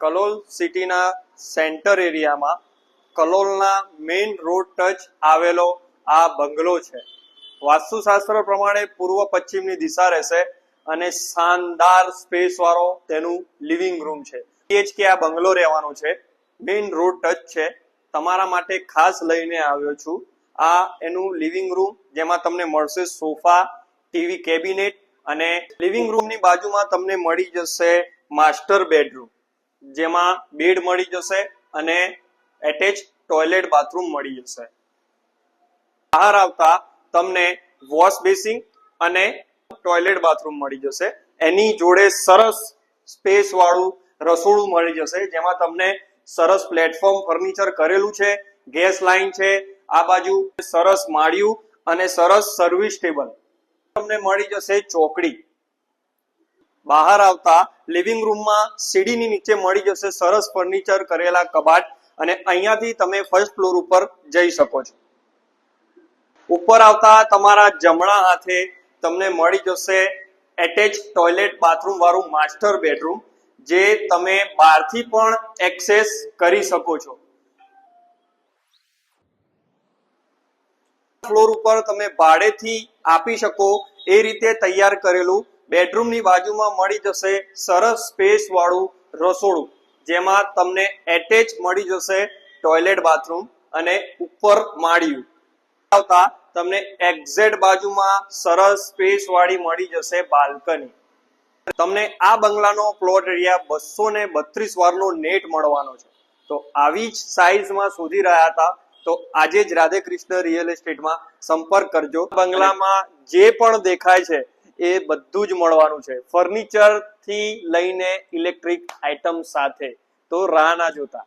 કલોલ સિટીના સેન્ટર એરિયામાં કલોલના main road touch આવેલો આ બંગલો છે. વાસ્તુશાસ્ત્ર પ્રમાણે પૂર્વ પશ્ચિમની દિશા રહેશે અને શાનદાર સ્પેસ વાળો તેનું લિવિંગ રૂમ છે. કે આ બંગલો રહેવાનો છે. મેઇન રોડ ટચ છે. તમારા માટે ખાસ લઈને આવ્યો છું. આ એનું લિવિંગ રૂમ જેમાં તમને મળશે સોફા, ટીવી કેબિનેટ અને લિવિંગ રૂમની બાજુમાં તમને મળી જશે માસ્ટર બેડરૂમ. જેમાં બેડ મળી જશે અને એટેચ ટોયલેટ બાથરૂમ મળી જશે. બહાર આવતા તમને વોશ બેસિંગ અને ટોયલેટ બાથરૂમ મળી જશે. એની જોડે સરસ સ્પેસ વાળું રસોડું મળી જશે, જેમાં તમને સરસ પ્લેટફોર્મ ફર્નિચર કરેલું છે ગેસ લાઈન છે, આ બાજુ સરસ માળિયું અને સરસ સર્વિસ ટેબલ તમને મળી જશે ચોકડી. બહાર આવતા લિવિંગ રૂમમાં સીડીની નીચે મળી જશે સરસ ફર્નિચર, કરેલા કબાટ અને અહીંયાથી તમે ફર્સ્ટ ફ્લોર ઉપર જઈ શકો છો. ઉપર આવતા તમારા જમણા હાથે તમને મળી જશે એટેચ ટોયલેટ બાથરૂમ વાળું માસ્ટર બેડરૂમ જે તમે બહારથી પણ એક્સેસ કરી શકો છો. ફ્લોર ઉપર તમે ભાડેથી આપી શકો એ રીતે તૈયાર કરેલું બેડરૂમની બાજુમાં મળી જશે સરસ સ્પેસ વાળું રસોડું, જેમાં તમને એટેચ મળી જશે ટોયલેટ બાથરૂમ અને ઉપર માળિયું આવતા તમને એક્ઝેટ બાજુમાં સરસ સ્પેસ વાળી મળી જશે બાલ્કની તમને આ બંગલાનો પ્લોટ એરિયા બસો ને બત્રીસ વારનો નેટ મળવાનો છે. તો આવી જ સાઇઝમાં શોધી રહ્યા હતા. તો આજે જ રાધે કૃષ્ણ રિયલ એસ્ટેટમાં સંપર્ક કરજો. બંગલામાં જે પણ દેખાય છે એ બધું જ મળવાનું છે. ફર્નિચરથી લઈને ઇલેક્ટ્રિક આઇટમ સાથે. તો રાહ ના જોતા.